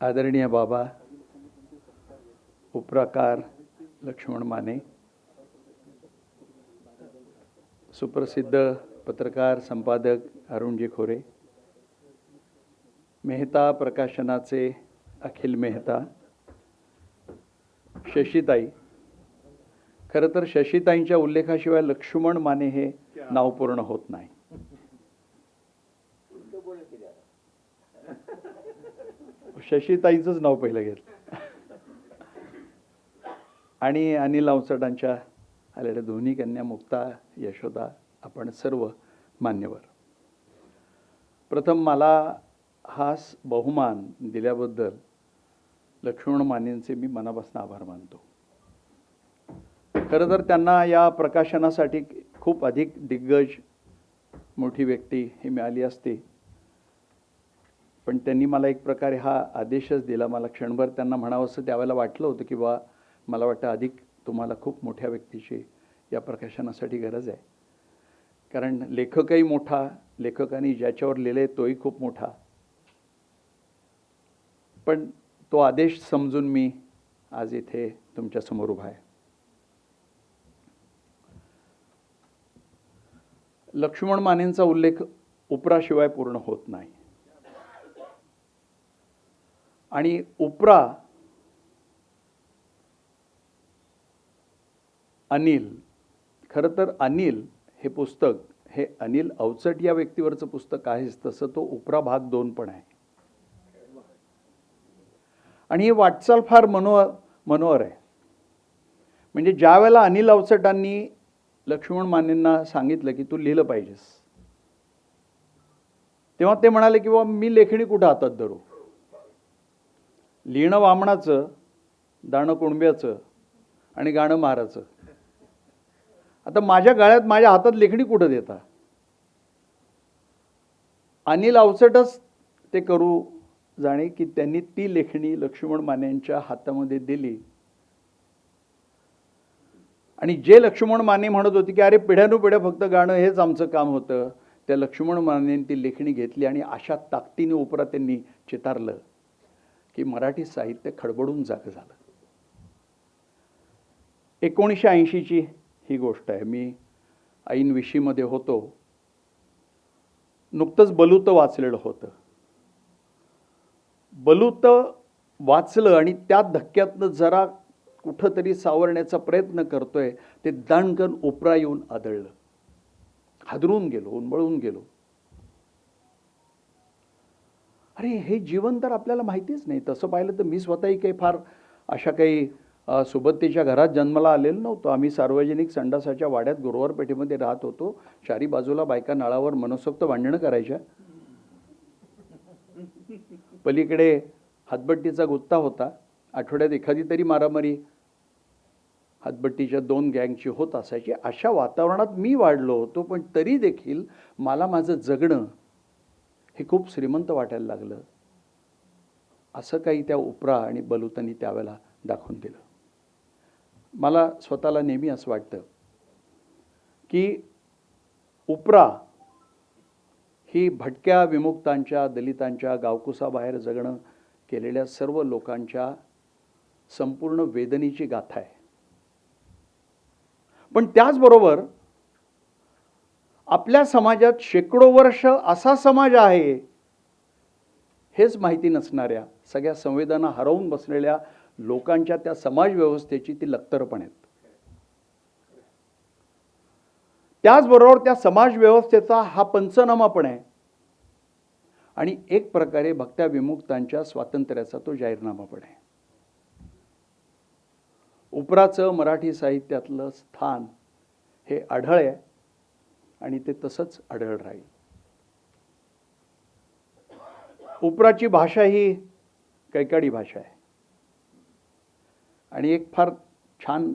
आदरणीय बाबा उपराकार लक्ष्मण माने सुप्रसिद्ध पत्रकार संपादक अरुणजी खोरे मेहता प्रकाशनाचे अखिल मेहता शशीताई. खरं तर शशीताईंच्या उल्लेखाशिवाय लक्ष्मण माने हे नाव पूर्ण होत नाही. शशीताईचंच नाव पहिलं घेतलं. आणि अनिल अवचटांच्या आलेल्या दोन्ही कन्या मुक्ता यशोदा आपण सर्व मान्यवर. प्रथम मला हा बहुमान दिल्याबद्दल लक्ष्मण मानेंचे मी मनापासून आभार मानतो. खरं तर त्यांना या प्रकाशनासाठी खूप अधिक दिग्गज मोठी व्यक्ती ही मिळाली असती. पण त्यांनी मला एक प्रकारे हा आदेशच दिला. मला क्षणभर त्यांना म्हणावंसं त्यावेळेला वाटलं होतं की बा मला वाटतं अधिक तुम्हाला खूप मोठ्या व्यक्तीची या प्रकाशनासाठी गरज आहे. कारण लेखकही मोठा लेखकाने ज्याच्यावर लिहिले तोही खूप मोठा. पण तो आदेश समजून मी आज इथे तुमच्यासमोर उभा आहे. लक्ष्मण मानेंचा उल्लेख उपराशिवाय पूर्ण होत नाही. आणि उपरा अनिल. खरं तर अनिल हे पुस्तक हे अनिल अवचट या व्यक्तीवरचं पुस्तक आहेच. तसं तो उपरा भाग दोन पण आहे. आणि ही वाटचाल फार मनो मनोहर आहे. म्हणजे ज्या वेळेला अनिल अवचटांनी लक्ष्मण मानेंना सांगितलं की तू लिहिलं पाहिजेस तेव्हा ते म्हणाले की बाबा मी लेखणी कुठं हातात धरू? लिहिणं वामणाचं दाणं कुणब्याचं आणि गाणं महाराचं आता माझ्या गळ्यात माझ्या हातात लेखणी कुठं देता? अनिल अवचटच ते करू जाणे की त्यांनी ती लेखणी लक्ष्मण मानेंच्या हातामध्ये दिली. आणि जे लक्ष्मण माने म्हणत होते की अरे पिढ्यानुपिढ्या फक्त गाणं हेच आमचं काम होतं. त्या लक्ष्मण मानेने ती लेखणी घेतली आणि अशा ताकदीने उपरा त्यांनी चितारलं. की मराठी साहित्य खडबडून जागं झालं. एकोणीसशे ऐंशीची ही गोष्ट आहे. मी ऐन विशीमध्ये होतो. नुकतंच बलूत वाचलेलं होतं. बलूत वाचलं आणि त्या धक्क्यातनं जरा कुठंतरी सावरण्याचा प्रयत्न करतोय ते दणकन उपरा येऊन आदळलं. हादरून गेलो उन्मळून गेलो. अरे हे जीवन तर आपल्याला माहितीच नाही. तसं पाहिलं तर मी स्वतःही काही फार अशा काही सुबत्तीच्या सुबत्तेच्या घरात जन्माला आलेलो नव्हतो. आम्ही सार्वजनिक संडासाच्या वाड्यात गुरुवार पेठेमध्ये राहत होतो. चारी बाजूला बायका नळावर मनसोक्त भांडणं करायच्या. पलीकडे हातबट्टीचा गुत्ता होता. आठवड्यात एखादी तरी मारामारी. हातबट्टीच्या दोन गँगची होत असायची. अशा वातावरणात मी वाढलो होतो पण तरी देखील मला माझं जगणं हे खूप श्रीमंत वाटायला लागलं. असं काही त्या उपरा आणि बलुतांनी त्यावेळेला दाखवून दिलं. मला स्वतःला नेहमी असं वाटतं की उपरा ही भटक्या विमुक्तांच्या दलितांच्या गावकुसाबाहेर जगणं केलेल्या सर्व लोकांच्या संपूर्ण वेदनेची गाथा आहे. पण त्याचबरोबर आपल्या समाजात शेकडो वर्ष असा समाज आहे हेच माहिती नसणाऱ्या सगळ्या संवेदना हरवून बसलेल्या लोकांच्या त्या समाज व्यवस्थेची ती लक्तरपण आहेत. त्याचबरोबर त्या समाज व्यवस्थेचा हा पंचनामा पण आहे. आणि एक प्रकारे भक्त्या विमुक्तांच्या स्वातंत्र्याचा तो जाहीरनामा पण आहे. उपराचं मराठी साहित्यातलं स्थान हे आढळ आहे. आणि ते तसंच आढळ राहील. उपराची भाषा ही कैकाडी भाषा आहे. आणि एक फार छान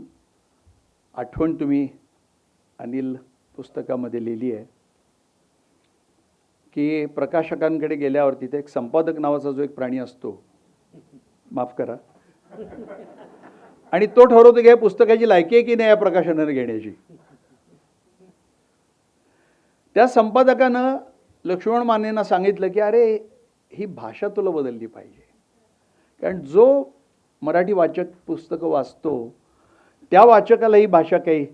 आठवण तुम्ही अनिल पुस्तकामध्ये लिहिली आहे की प्रकाशकांकडे गेल्यावर तिथे एक संपादक नावाचा जो एक प्राणी असतो माफ करा आणि तो ठरवतो की या पुस्तकाची लायकी आहे की नाही या प्रकाशनाने घेण्याची. त्या संपादकानं लक्ष्मण मानेंना सांगितलं की अरे ही भाषा तुला बदलली पाहिजे. कारण जो मराठी वाचक पुस्तकं वाचतो त्या वाचकाला ही भाषा काही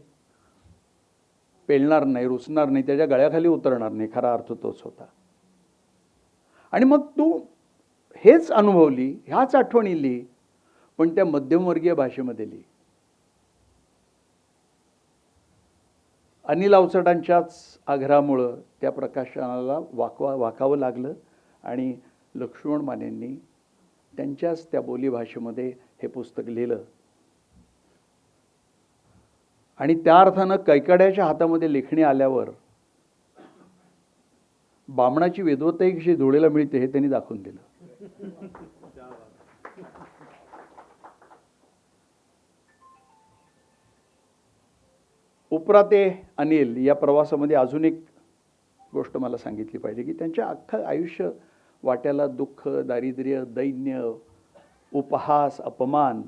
पेलणार नाही रुचणार नाही त्याच्या गळ्याखाली उतरणार नाही खरा अर्थ तोच होता. आणि मग तू हेच अनुभवली ह्याच आठवणी लिही पण त्या मध्यमवर्गीय भाषेमध्ये लिही अनिल अवचटांच्याच आग्रहामुळं त्या प्रकाशनाला वाकवा वाकावं लागलं आणि लक्ष्मण मानेंनी त्यांच्याच त्या बोलीभाषेमध्ये हे पुस्तक लिहिलं. आणि त्या अर्थानं कैकड्याच्या हातामध्ये लेखणी आल्यावर बामणाची वेदवताही कशी धुळेला मिळते हे त्यांनी दाखवून दिलं. उपरा ते अनिल या प्रवासामध्ये अजून एक गोष्ट मला सांगितली पाहिजे की त्यांच्या अख्खं आयुष्य वाट्याला दुःख दारिद्र्य दैन्य उपहास अपमान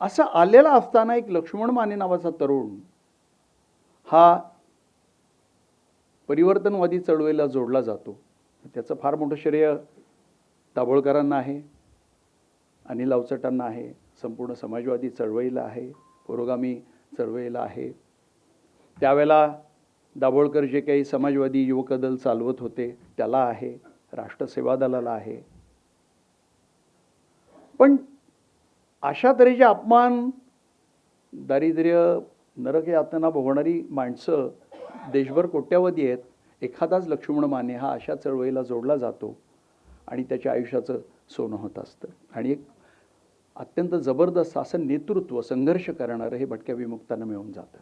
असं आलेला असताना एक लक्ष्मण माने नावाचा तरुण हा परिवर्तनवादी चळवळीला जोडला जातो. त्याचं फार मोठं श्रेय दाभोळकरांना आहे अनिल अवचटांना आहे संपूर्ण समाजवादी चळवळीला आहे पुरोगामी चळवळीला आहे. त्यावेळेला दाभोळकर जे काही समाजवादी युवक दल चालवत होते त्याला आहे राष्ट्रसेवा दलाला आहे. पण अशा तऱ्हेचे अपमान दारिद्र्य नरक यातना भोगणारी माणसं देशभर कोट्यावधी आहेत. एखादाच लक्ष्मण माने हा अशा चळवळीला जोडला जातो आणि त्याच्या आयुष्याचं सोनं होत असतं. आणि एक अत्यंत जबरदस्त असं नेतृत्व संघर्ष करणारं हे भटक्या विमुक्तांना मिळून जातं.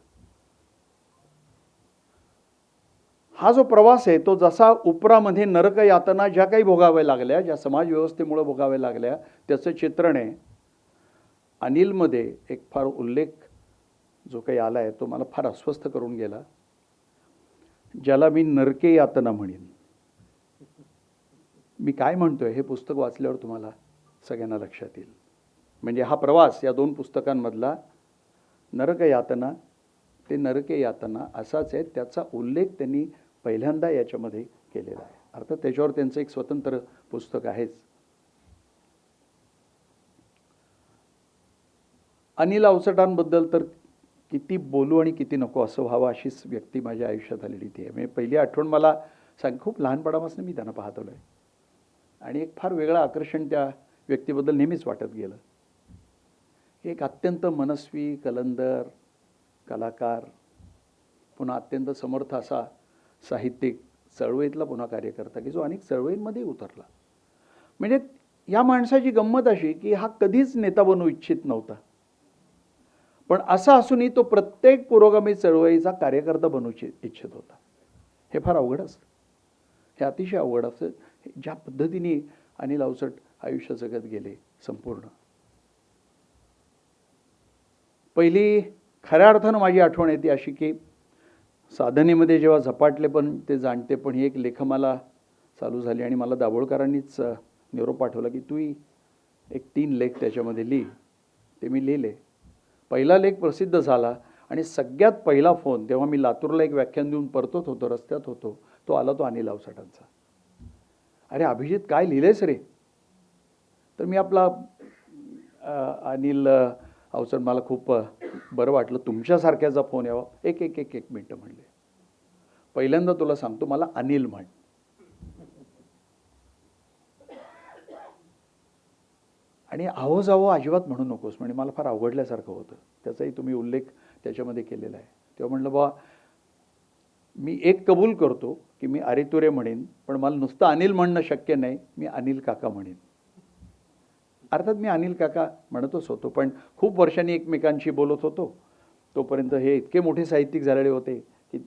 हा जो प्रवास आहे तो जसा उपरामध्ये नरक यातना ज्या काही भोगाव्या लागल्या ज्या समाजव्यवस्थेमुळे भोगाव्या लागल्या त्याचं चित्रण आहे. अनिलमध्ये एक फार उल्लेख जो काही आला आहे तो मला फार अस्वस्थ करून गेला. ज्याला मी नरके यातना म्हणेन. मी काय म्हणतोय हे पुस्तक वाचल्यावर तुम्हाला सगळ्यांना लक्षात येईल. म्हणजे हा प्रवास या दोन पुस्तकांमधला नरक यातना ते नरकयातना असाच आहे त्याचा उल्लेख त्यांनी पहिल्यांदा याच्यामध्ये केलेला आहे. अर्थात त्याच्यावर त्यांचं एक स्वतंत्र पुस्तक आहेच. अनिल अवचटांबद्दल तर किती बोलू आणि किती नको असं व्हावं अशीच व्यक्ती माझ्या आयुष्यात आलेली ती आहे. म्हणजे पहिली आठवण मला सांग खूप लहानपणापासून मी त्यांना पाहतलो आहे आणि एक फार वेगळं आकर्षण त्या व्यक्तीबद्दल नेहमीच वाटत गेलं. एक अत्यंत मनस्वी कलंदर कलाकार पुन्हा अत्यंत समर्थ असा साहित्यिक चळवळीतला पुन्हा कार्यकर्ता की जो अनेक चळवळींमध्ये उतरला. म्हणजे या माणसाची गंमत अशी की हा कधीच नेता बनू इच्छित नव्हता. पण असा असूनही तो प्रत्येक पुरोगामी चळवळीचा कार्यकर्ता बनू इच्छित होता. हे फार अवघड असतं. हे अतिशय अवघड असतं. ज्या पद्धतीने अनिल अवचट आयुष्य जगत गेले संपूर्ण. पहिली खऱ्या अर्थानं माझी आठवण येते अशी की साधनेमध्ये जेव्हा झपाटले पण ते जाणते पण ही एक लेख मला चालू झाली आणि मला दाभोळकरांनीच निरोप पाठवला की तू एक तीन लेख त्याच्यामध्ये लिही. ते मी लिहिले. पहिला लेख प्रसिद्ध झाला आणि सगळ्यात पहिला फोन तेव्हा मी लातूरला एक व्याख्यान देऊन परतत होतो रस्त्यात होतो तो आला तो अनिल अवसाटांचा अरे अभिजित काय लिहिलेस रे? तर मी आपला अनिल अ, अवसर मला खूप बरं वाटलं तुमच्यासारख्याचा फोन यावा. एक एक एक एक मिनटं म्हणले. पहिल्यांदा तुला सांगतो मला अनिल म्हण. आणि आहो जावो अजिबात म्हणू नकोस म्हणजे मला फार अवघडल्यासारखं होतं. त्याचाही तुम्ही उल्लेख त्याच्यामध्ये केलेला आहे. तेव्हा म्हणलं बा मी एक कबूल करतो की मी अरेतुरे म्हणेन पण मला नुसतं अनिल म्हणणं शक्य नाही मी अनिल काका म्हणेन. अर्थात मी अनिल काका म्हणतच होतो पण खूप वर्षांनी एकमेकांशी बोलत होतो. तोपर्यंत हे इतके मोठे साहित्यिक झालेले होते की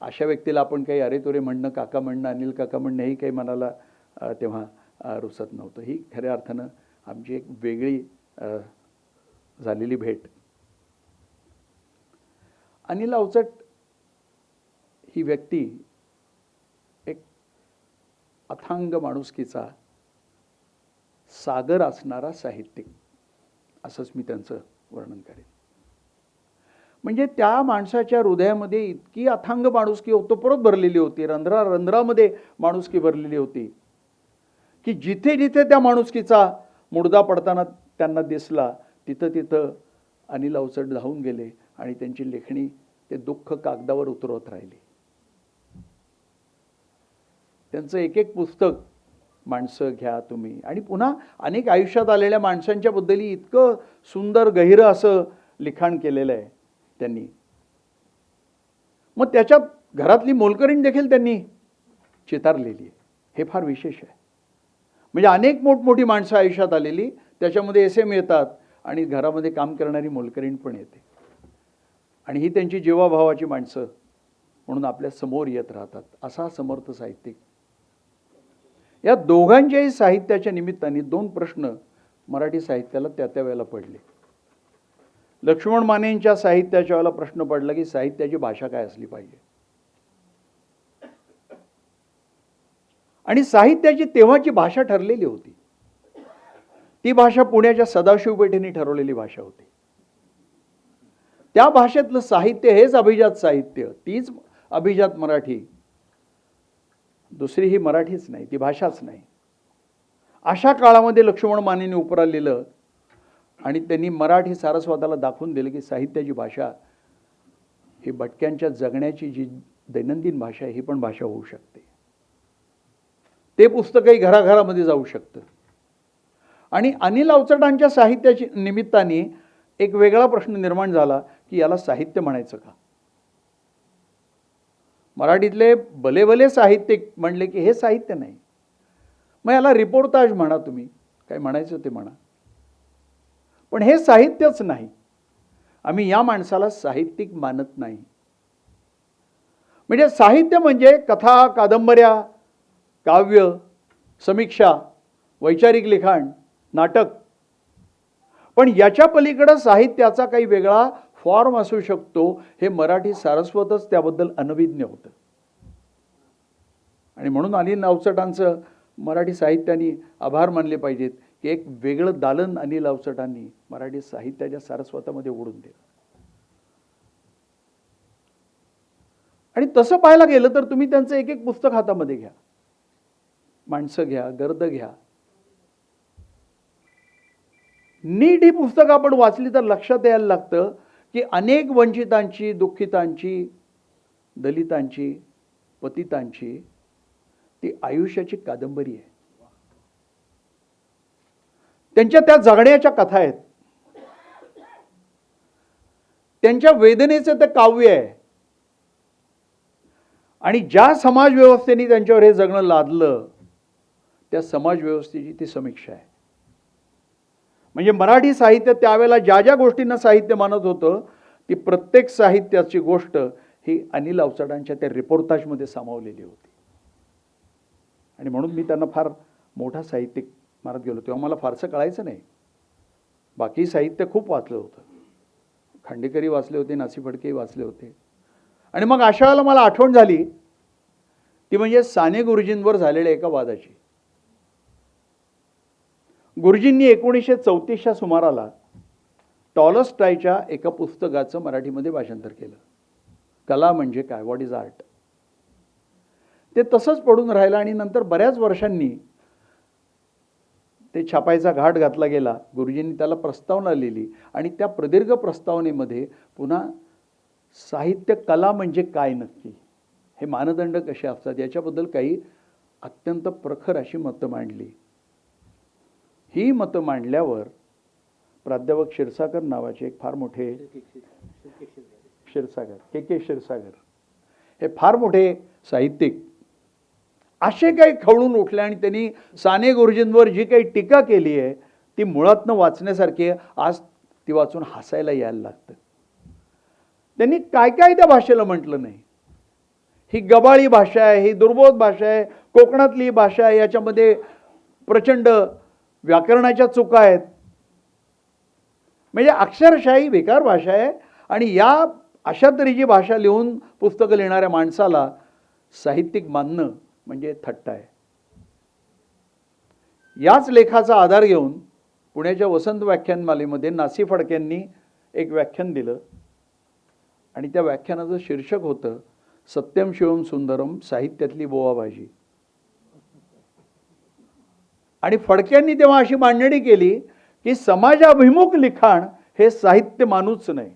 अशा व्यक्तीला आपण काही अरे तुरे म्हणणं काका म्हणणं अनिल काका म्हणणं हेही काही मनाला तेव्हा रुसत नव्हतं. ही खऱ्या अर्थानं आमची एक वेगळी झालेली भेट. अनिल अवचट ही व्यक्ती एक अथांग माणुसकीचा सागर असणारा साहित्यिक. असंच मी त्यांचं वर्णन करेन. म्हणजे त्या माणसाच्या हृदयामध्ये इतकी अथांग माणुसकी ओतप्रोत भरलेली होती. रंध्रा रंध्रामध्ये माणुसकी भरलेली होती. की जिथे जिथे त्या माणुसकीचा मुडदा पडताना त्यांना दिसला तिथं तिथं अनिल अवचट धावून गेले आणि त्यांची लेखणी ते दुःख कागदावर उतरवत राहिली. त्यांचं एक एक पुस्तक माणसं घ्या तुम्ही. आणि पुन्हा अनेक आयुष्यात आलेल्या माणसांच्याबद्दलही इतकं सुंदर गहिरं असं लिखाण केलेलं आहे त्यांनी. मग त्याच्यात घरातली मोलकरीण देखील त्यांनी चितारलेली आहे. हे फार विशेष आहे. म्हणजे अनेक मोठमोठी माणसं आयुष्यात आलेली त्याच्यामध्ये एस एम येतात आणि घरामध्ये काम करणारी मोलकरीण पण येते. आणि ही त्यांची जीवाभावाची माणसं म्हणून आपल्यासमोर येत राहतात. असा समर्थ साहित्यिक या दोघांच्याही साहित्याच्या निमित्ताने दोन प्रश्न मराठी साहित्याला त्या त्या वेळेला पडले. लक्ष्मण मानेंच्या साहित्याच्या वेळेला प्रश्न पडला की साहित्याची भाषा काय असली पाहिजे? आणि साहित्याची तेव्हाची भाषा ठरलेली होती. ती भाषा पुण्याच्या सदाशिव पेठेने ठरवलेली भाषा होती. त्या भाषेतलं साहित्य हेच अभिजात साहित्य तीच अभिजात मराठी. दुसरी ही मराठीच नाही ती भाषाच नाही. अशा काळामध्ये लक्ष्मण मानेने उपरा लिहिलं आणि त्यांनी मराठी सारस्वताला दाखवून दिलं की साहित्याची भाषा ही भटक्यांच्या जगण्याची जी दैनंदिन भाषा आहे ही पण भाषा होऊ शकते. ते पुस्तकही घराघरामध्ये जाऊ शकतं. आणि अनिल अवचटांच्या साहित्याची निमित्ताने एक वेगळा प्रश्न निर्माण झाला की याला साहित्य म्हणायचं का? मराठीतले भले भले साहित्यिक म्हणले की हे साहित्य नाही. मग याला रिपोर्टाज म्हणा तुम्ही. काय म्हणायचं ते म्हणा. पण हे साहित्यच नाही. आम्ही या माणसाला साहित्यिक मानत नाही. म्हणजे साहित्य म्हणजे कथा कादंबऱ्या काव्य समीक्षा वैचारिक लिखाण नाटक. पण याच्या पलीकडं साहित्याचा काही वेगळा फॉर्म असू शकतो हे मराठी सारस्वतच त्याबद्दल अनभिज्ञ होतं. आणि म्हणून अनिल अवचटांचं मराठी साहित्याने आभार मानले पाहिजेत की एक वेगळं दालन अनिल अवचटांनी मराठी साहित्याच्या सारस्वतामध्ये ओढून दिलं. आणि तसं पाहायला गेलं तर तुम्ही त्यांचं एक एक पुस्तक हातामध्ये घ्या. माणसं घ्या गर्द घ्या. नीट ही पुस्तकं आपण वाचली तर लक्षात यायला लागतं की अनेक वंचितांची दुःखितांची दलितांची पतितांची ती आयुष्याची कादंबरी आहे. त्यांच्या त्या जगण्याच्या कथा आहेत. त्यांच्या वेदनेचं ते काव्य आहे. आणि ज्या समाजव्यवस्थेने त्यांच्यावर हे जगणं लादलं त्या समाज व्यवस्थेची ती समीक्षा आहे. म्हणजे मराठी साहित्य त्यावेळेला ज्या ज्या गोष्टींना साहित्य मानत होतं ती प्रत्येक साहित्याची गोष्ट ही अनिल अवचडांच्या त्या रिपोर्टाजमध्ये सामावलेली होती. आणि म्हणून मी त्यांना फार मोठा साहित्यिक मानत गेलो. तेव्हा मला फारसं कळायचं नाही. बाकी साहित्य खूप वाचलं होतं. खांडेकरी वाचले होते नासी फडकेही वाचले होते. आणि मग अशा वेळेला मला आठवण झाली ती म्हणजे साने गुरुजींवर झालेल्या एका वादाची. गुरुजींनी एकोणीसशे चौतीसच्या सुमाराला टॉलस्टायच्या एका पुस्तकाचं मराठीमध्ये भाषांतर केलं. कला म्हणजे काय? व्हॉट इज आर्ट ते तसंच पडून राहिलं आणि नंतर बऱ्याच वर्षांनी ते छापायचा घाट घातला गेला. गुरुजींनी त्याला प्रस्तावना लिहिली आणि त्या प्रदीर्घ प्रस्तावनेमध्ये पुन्हा साहित्य कला म्हणजे काय नक्की? हे मानदंड कसे असतात? याच्याबद्दल काही अत्यंत प्रखर अशी मतं मांडली. ही मतं मांडल्यावर प्राध्यापक क्षीरसागर नावाचे एक फार मोठे क्षीरसागर के के क्षीरसागर. हे फार मोठे साहित्यिक. असे काही खवळून उठले आणि त्यांनी साने गुरुजींवर जी काही टीका केली आहे ती मुळातनं वाचण्यासारखी आहे. आज ती वाचून हसायला यायला लागतं. त्यांनी काय काय त्या भाषेला म्हटलं नाही. ही गबाळी भाषा आहे ही दुर्बोध भाषा आहे कोकणातली भाषा आहे याच्यामध्ये प्रचंड व्याकरणाच्या चुका आहेत. म्हणजे अक्षरशाही बेकार भाषा आहे आणि या अशा तऱ्हेची भाषा लिहून पुस्तकं लिहिणाऱ्या माणसाला साहित्यिक मानणं म्हणजे थट्टा आहे. याच लेखाचा आधार घेऊन पुण्याच्या वसंत व्याख्यानमालेमध्ये नासी फडक्यांनी एक व्याख्यान दिलं. आणि त्या व्याख्यानाचं शीर्षक होतं सत्यम शिवम सुंदरम साहित्यातली बोवाबाजी. आणि फडक्यांनी तेव्हा अशी मांडणी केली की समाजाभिमुख लिखाण हे साहित्य मानूच नाही.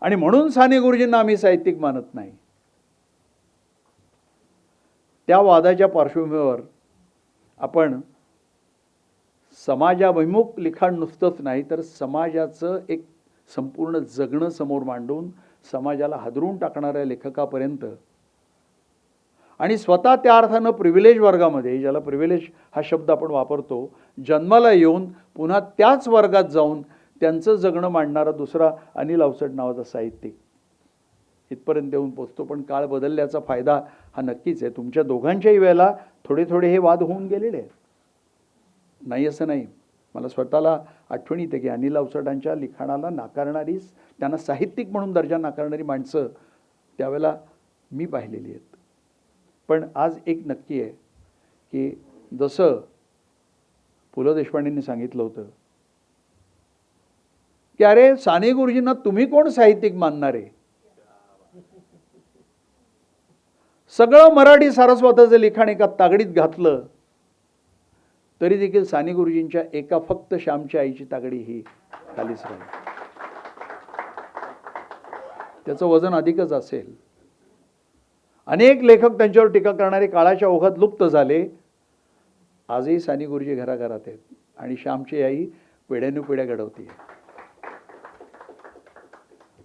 आणि म्हणून साने गुरुजींना आम्ही साहित्यिक मानत नाही. त्या वादाच्या पार्श्वभूमीवर आपण समाजाभिमुख लिखाण नुसतंच नाही तर समाजाचं एक संपूर्ण जगणं समोर मांडून समाजाला हादरून टाकणाऱ्या लेखकापर्यंत आणि स्वतः त्या अर्थानं प्रिव्हिलेज वर्गामध्ये ज्याला प्रिव्हिलेज हा शब्द आपण वापरतो जन्माला येऊन पुन्हा त्याच वर्गात जाऊन त्यांचं जगणं मांडणारा दुसरा अनिल अवसट नावाचा साहित्यिक. इथपर्यंत येऊन पोचतो पण काळ बदलल्याचा फायदा हा नक्कीच आहे. तुमच्या दोघांच्याही वेळेला थोडे थोडे हे वाद होऊन गेलेले आहेत. नाही असं नाही. मला स्वतःला आठवण येते की अनिल अवसटांच्या लिखाणाला नाकारणारीच त्यांना साहित्यिक म्हणून दर्जा नाकारणारी माणसं त्यावेळेला मी पाहिलेली आहेत. पण आज एक नक्की आहे की जसं पु ल देशपांडेंनी सांगितलं होतं की अरे साने गुरुजींना तुम्ही कोण साहित्यिक मानणार? आहे सगळं मराठी सारस्वताचं लिखाण एका तागडीत घातलं तरी देखील साने गुरुजींच्या एका फक्त श्यामच्या आईची तागडी ही खालीच राहील. त्याचं वजन अधिकच असेल. अनेक लेखक त्यांच्यावर टीका करणारे काळाच्या ओघात लुप्त झाले. आजही साने गुरुजी घराघरात आहेत आणि श्यामची आई पिढ्यानुपिढ्या घडवते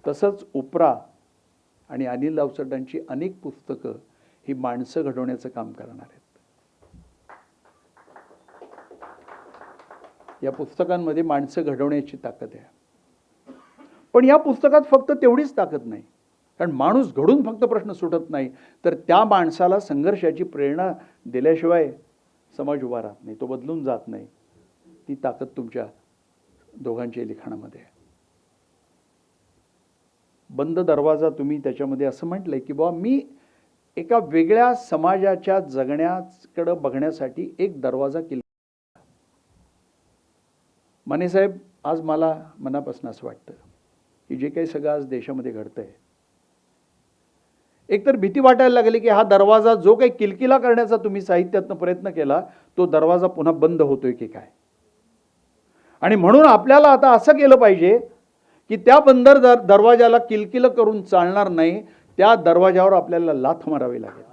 तसंच उपरा आणि अनिल अवसटांची अनेक पुस्तकं ही माणसं घडवण्याचं काम करणार आहेत. या पुस्तकांमध्ये माणसं घडवण्याची ताकद आहे. पण या पुस्तकात फक्त तेवढीच ताकद नाही. कारण माणूस घडून फक्त प्रश्न सुटत नाही. तर त्या माणसाला संघर्षाची प्रेरणा दिल्याशिवाय समाज उभा राहत नाही तो बदलून जात नाही. ती ताकद तुमच्या दोघांच्या लिखाणामध्ये आहे. बंद दरवाजा तुम्ही त्याच्यामध्ये असं म्हटलंय की बाबा मी एका वेगळ्या समाजाच्या जगण्याकडं बघण्यासाठी एक दरवाजा केला. मानेसाहेब आज मला मनापासून असं वाटतं की जे काही सगळं आज देशामध्ये घडतंय एकतर भीती वाटायला लागली की हा दरवाजा जो काही किलकिला करण्याचा तुम्ही साहित्यातनं प्रयत्न केला तो दरवाजा पुन्हा बंद होतोय की काय? आणि म्हणून आपल्याला आता असं केलं पाहिजे की त्या बंदर दर दरवाजाला किलकिल करून चालणार नाही त्या दरवाजावर आपल्याला लाथ मारावी लागेल.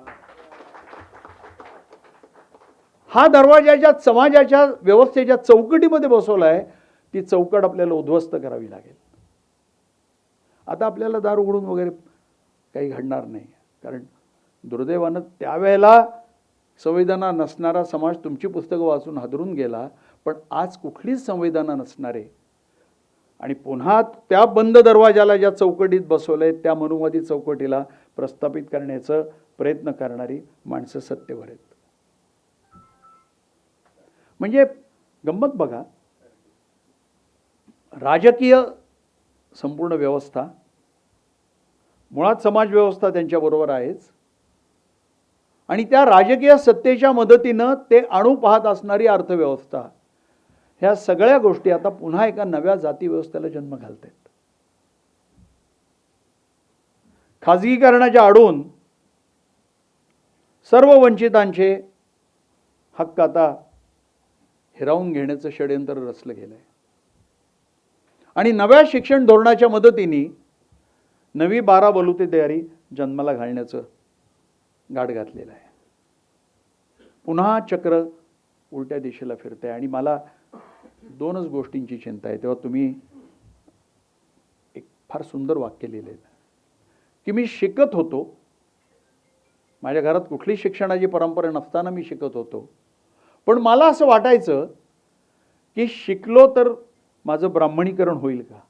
हा दरवाजाच्या समाजाच्या व्यवस्थेच्या चौकटीमध्ये बसवला आहे ती चौकट आपल्याला उद्ध्वस्त करावी लागेल. आता आपल्याला दार उघडून वगैरे काही घडणार नाही. कारण दुर्दैवानं त्यावेळेला संवेदना नसणारा समाज तुमची पुस्तकं वाचून हादरून गेला पण आज कुठलीच संवेदना नसणारे. आणि पुन्हा त्या बंद दरवाजाला ज्या चौकटीत बसवलंय त्या मनुवादी चौकटीला प्रस्थापित करण्याचा प्रयत्न करणारी माणसं सत्तेवर आहेत. म्हणजे गंमत बघा. राजकीय संपूर्ण व्यवस्था मुळात समाज व्यवस्था त्यांच्याबरोबर आहेच. आणि त्या राजकीय सत्तेच्या मदतीनं ते अणू पाहत असणारी अर्थव्यवस्था ह्या सगळ्या गोष्टी आता पुन्हा एका नव्या जाती व्यवस्थेला जन्म घालत आहेत खाजगीकरणाच्या आडून सर्व वंचितांचे हक्क आता हिरावून घेण्याचं षडयंत्र रचलं गेलं आहे आणि नव्या शिक्षण धोरणाच्या मदतीने नवी बारा बलुते तयारी जन्माला घालण्याचं गाठ घातलेलं आहे. पुन्हा चक्र उलट्या दिशेला फिरते आणि मला दोनच गोष्टींची चिंता आहे. तेव्हा तुम्ही एक फार सुंदर वाक्य लिहिलेलं की मी शिकत होतो. माझ्या घरात कुठली शिक्षणाची परंपरा नसताना मी शिकत होतो. पण मला असं वाटायचं की शिकलो तर माझं ब्राह्मणीकरण होईल का?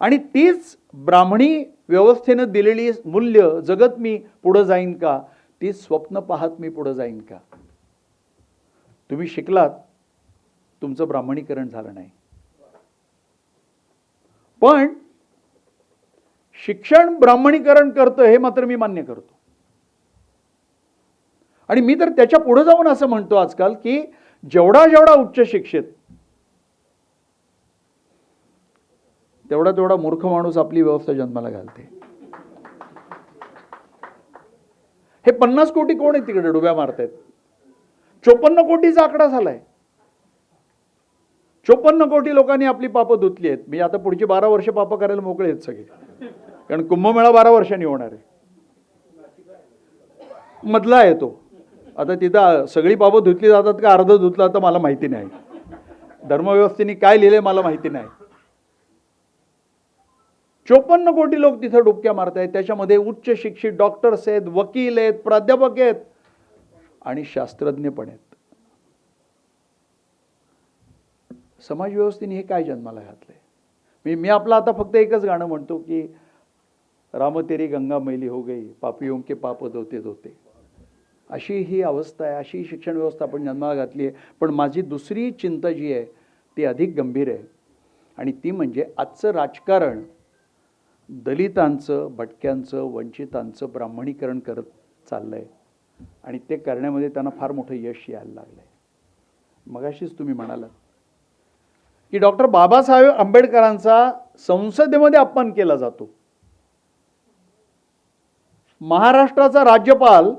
आणि तीच ब्राह्मणी व्यवस्थेनं दिलेली मूल्य जगत मी पुढं जाईन का? ती स्वप्न पाहत मी पुढं जाईन का? तुम्ही शिकलात तुमचं ब्राह्मणीकरण झालं नाही. पण शिक्षण ब्राह्मणीकरण करतं हे मात्र मी मान्य करतो. आणि मी तर त्याच्या पुढे जाऊन असं म्हणतो आजकाल की जेवढा जेवढा उच्च शिक्षित तेवढा तेवढा मूर्ख माणूस आपली व्यवस्था जन्माला घालते. हे पन्नास कोटी कोण आहे तिकडे डुब्या मारतायत? चोपन्न कोटीचा आकडा झालाय. चोपन्न कोटी लोकांनी आपली पापं धुतली आहेत. मी आता पुढची बारा वर्ष पापं करायला मोकळे आहेत सगळे. कारण कुंभमेळा बारा वर्षांनी होणार आहे. मधला आहे तो. आता तिथं सगळी पापं धुतली जातात का अर्ध धुतलं तर मला माहिती नाही. धर्मव्यवस्थेने काय लिहिलंय मला माहिती नाही. चोपन्न कोटी लोक तिथं डुबक्या मारत आहेत त्याच्यामध्ये उच्च शिक्षित डॉक्टर्स आहेत वकील आहेत प्राध्यापक आहेत आणि शास्त्रज्ञ पण आहेत. समाजव्यवस्थेने हे काय जन्माला घातलंय? मी मी आपलं आता फक्त एकच गाणं म्हणतो की राम तेरी गंगा मैली हो गई पापियों के पाप धोते धोते. अशी ही अवस्था आहे अशी शिक्षण व्यवस्था आपण जन्माला घातली आहे. पण माझी दुसरी चिंता जी आहे ती अधिक गंभीर आहे. आणि ती म्हणजे आजचं राजकारण दलितांचं भटक्यांचं वंचितांचं ब्राह्मणीकरण करत चाललंय. आणि ते करण्यामध्ये त्यांना फार मोठं यश यायला लागलंय. मगाशीच तुम्ही म्हणालात की डॉक्टर बाबासाहेब आंबेडकरांचा संसदेमध्ये अपमान केला जातो. महाराष्ट्राचा राज्यपाल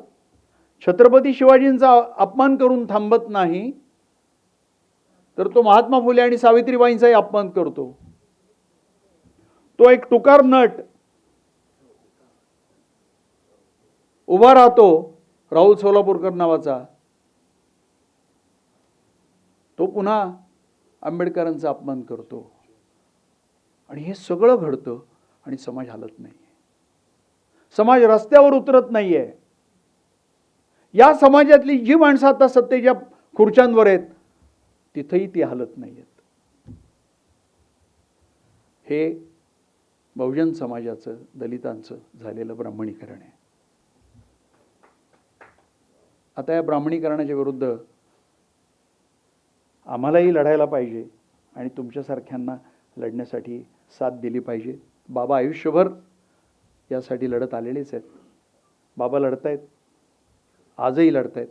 छत्रपती शिवाजींचा अपमान करून थांबत नाही तर तो महात्मा फुले आणि सावित्रीबाईंचाही अपमान करतो. तो एक तुकार नट. उभा राहतो राहुल सोलापूरकर नावाचा. तो पुन्हा आंबेडकरांचा अपमान करतो. आणि हे सगळं घडतं आणि समाज हालत नाही समाज रस्त्यावर उतरत नाहीये. या समाजातली जी माणसं आता सत्तेच्या खुर्च्यांवर आहेत तिथंही ती हालत नाही आहेत हे बहुजन समाजाचं दलितांचं झालेलं ब्राह्मणीकरण आहे. आता या ब्राह्मणीकरणाच्या विरुद्ध आम्हालाही लढायला पाहिजे आणि तुमच्यासारख्यांना लढण्यासाठी साथ दिली पाहिजे. बाबा आयुष्यभर यासाठी लढत आलेलेच आहेत. बाबा लढतायत. आजही लढतायत.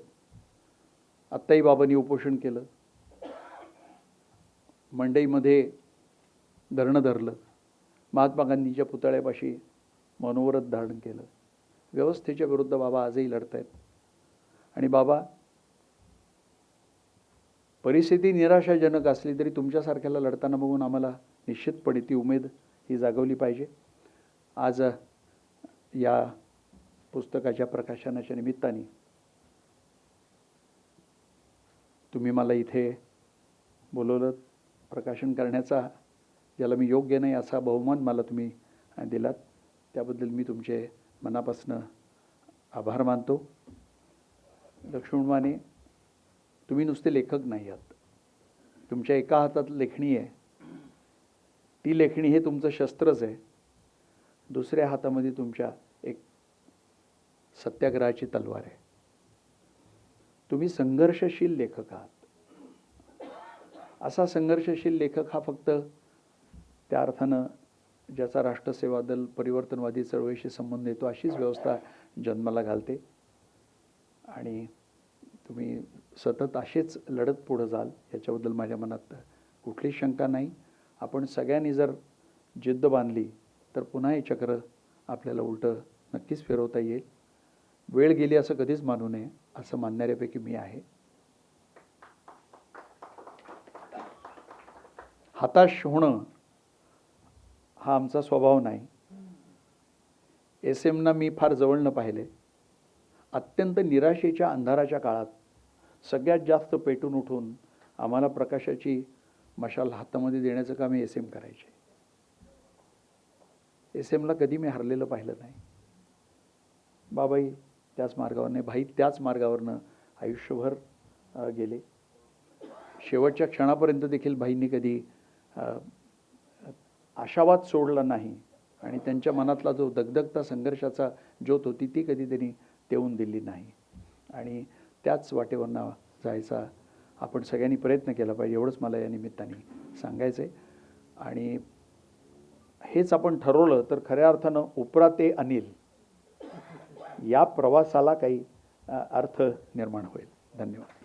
आत्ताही बाबांनी उपोषण केलं. मंडईमध्ये धरणं धरलं. महात्मा गांधीच्या पुतळ्यापाशी मनोवरत धारण केलं. व्यवस्थेच्या विरुद्ध बाबा आजही लढतायत. आणि बाबा परिस्थिती निराशाजनक असली तरी तुमच्यासारख्याला लढताना बघून आम्हाला निश्चितपणे ती उमेद ही जागवली पाहिजे. आज या पुस्तकाच्या प्रकाशनाच्या निमित्ताने तुम्ही मला इथे बोलवलं प्रकाशन करण्याचा ज्याला मी योग्य नाही असा बहुमान मला तुम्ही दिलात त्याबद्दल मी तुमचे मनापासून आभार मानतो. लक्ष्मणमाने तुम्ही नुसते लेखक नाही आहात. तुमच्या एका हातात लेखणी आहे. ती लेखणी हे तुमचं शस्त्रच आहे. दुसऱ्या हातामध्ये तुमच्या एक सत्याग्रहाची तलवार आहे. तुम्ही संघर्षशील लेखक आहात. असा संघर्षशील लेखक हा फक्त त्या अर्थानं ज्याचा राष्ट्रसेवा दल परिवर्तनवादी चळवळीशी संबंध येतो अशीच व्यवस्था जन्माला घालते. आणि तुम्ही सतत असेच लढत पुढं जाल याच्याबद्दल माझ्या मनात कुठलीच शंका नाही. आपण सगळ्यांनी जर जिद्द बांधली तर पुन्हा हे चक्र आपल्याला उलटं नक्कीच फिरवता येईल. वेळ गेली असं कधीच मानू नये असं मानणाऱ्यापैकी मी आहे. हताश होणं हा आमचा स्वभाव नाही. एस एमना मी फार जवळनं पाहिले. अत्यंत निराशेच्या अंधाराच्या काळात सगळ्यात जास्त पेटून उठून आम्हाला प्रकाशाची मशाल हातामध्ये देण्याचं काम एस एम करायचे. एस एमला कधी मी हरलेलं पाहिलं नाही. बाबाई त्याच मार्गावरने भाई त्याच मार्गावरनं आयुष्यभर गेले. शेवटच्या क्षणापर्यंत देखील भाईंनी कधी आशावाद सोडला नाही आणि त्यांच्या मनातला जो दगदगता संघर्षाचा ज्योत होती ती कधी त्यांनी देऊन दिली नाही. आणि त्याच वाटेवरनं जायचा आपण सगळ्यांनी प्रयत्न केला पाहिजे एवढंच मला या निमित्ताने सांगायचं आहे आणि हेच आपण ठरवलं तर खऱ्या अर्थानं उपरा ते अनिल या प्रवासाला काही अर्थ निर्माण होईल. धन्यवाद.